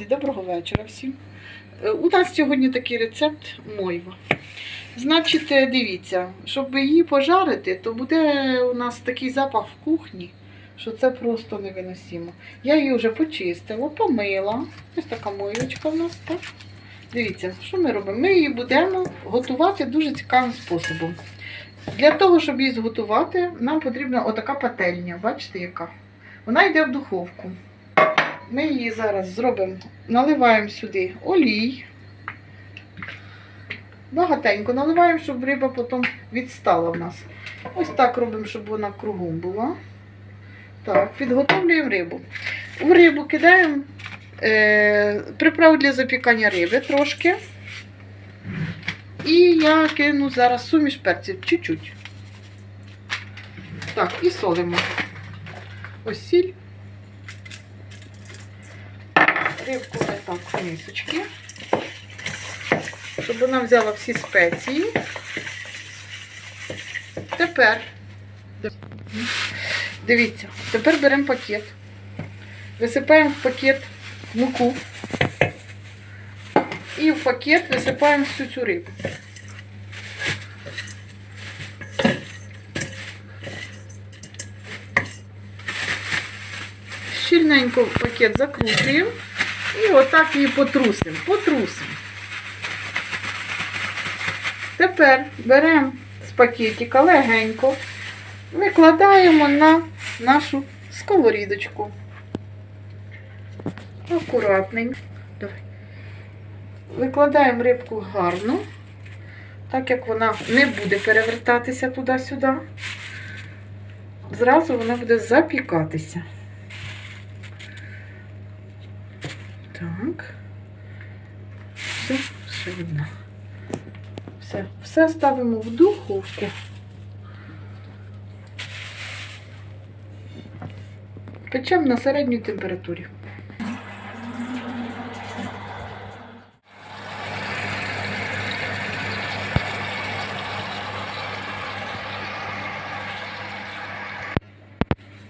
доброго вечора всім. Е, У нас сьогодні такий рецепт мойва. Значить, е, дивіться, щоб її пожарити, то буде у нас такий запах в кухні, що це просто невиносимо. Я її вже почистила, помила. Ось така мойвочка в нас, так? Дивіться, що ми робимо? Ми її будемо готувати дуже цікавим способом. Для того, щоб її зготувати, нам потрібна отака пательня. Бачите, яка? Вона йде в духовку. Ми її зараз зробимо, наливаємо сюди олій. Багатенько наливаємо, щоб риба потім відстала в нас. Ось так робимо, щоб вона кругом була. Так, підготовлюємо рибу. В рибу кидаємо е, приправу для запікання риби трошки. І я кину зараз суміш перців, чуть-чуть. Так, і солимо. Ось сіль. Рибку так в мисочки. Щоб вона взяла всі спеції. Тепер, дивіться, тепер беремо пакет. Висипаємо в пакет муку. І в пакет висипаємо всю цю рибу. Щільненько пакет закручуємо і отак її потрусимо. Потрусимо. Тепер беремо з пакетика легенько, викладаємо на нашу сковорідочку. Акуратненько. Давай. Викладаємо рибку гарно, так як вона не буде перевертатися туди-сюди. Зразу вона буде запікатися. Так. Все, все видно. Все, все ставимо в духовку. Печемо на середній температурі.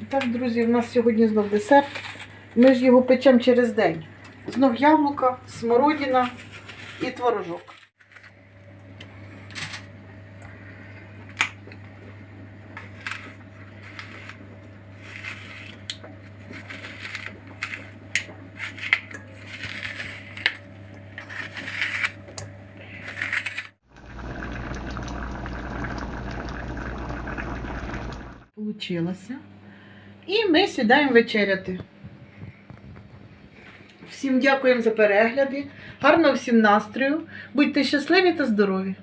Так, друзі, у нас сьогодні знов десерт. Ми ж його печемо через день. Знов яблука, смородина і творожок. Получилося. І ми сідаємо вечеряти. Всім дякуємо за перегляди. Гарного всім настрою. Будьте щасливі та здорові!